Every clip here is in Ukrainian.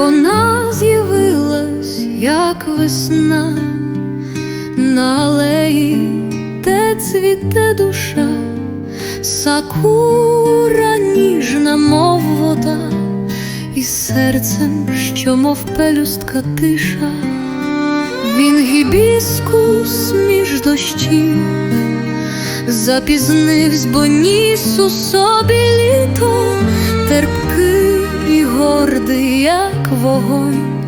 вона з'явилась, як весна, на алеї, те цвіте душа, сакура ніжна, мов вода, і серцем, що, мов пелюстка тиша, він гібіскус між дощів, запізнивсь, бо ніс у собі літо. Вогонь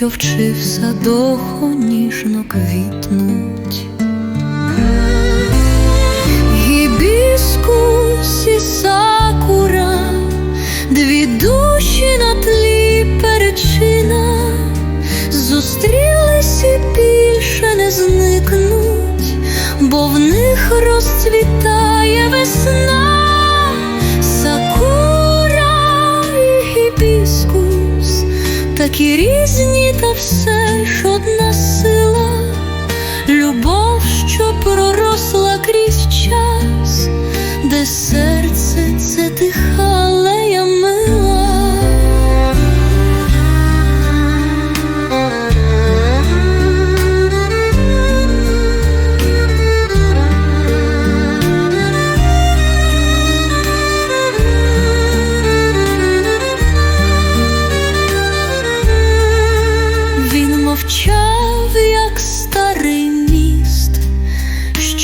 що вчився довго ніжно квітнуть. Гібіскус і сакура, дві душі на тлі перечина, зустрілись і більше не зникнуть, бо в них розцвітає такі різні, та все ж одна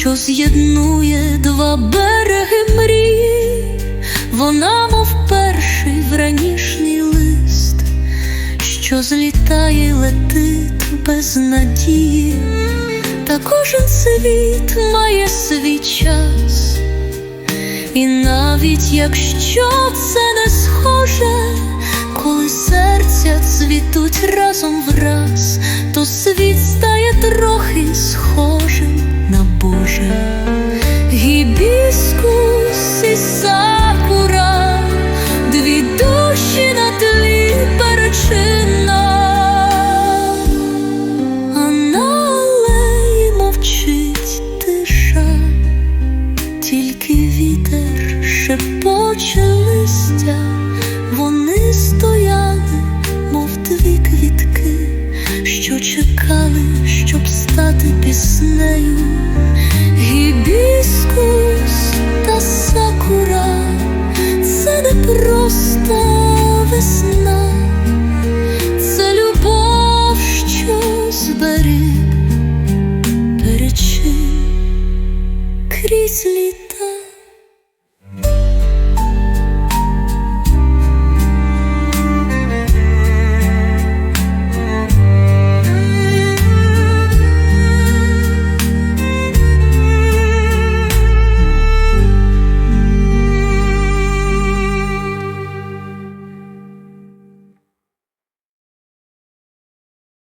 що з'єднує два береги мрії, вона, мов перший вранішній лист, що злітає, й летить без надії, та кожен світ має свій час. І навіть якщо це не схоже, коли серця цвітуть разом враз, шепоче листя, вони стояли, мов дві квітки, що чекали, щоб стати піснею. Гібіскус та сакура, це не просто весна, це любов, що зберег перечин крізь літа.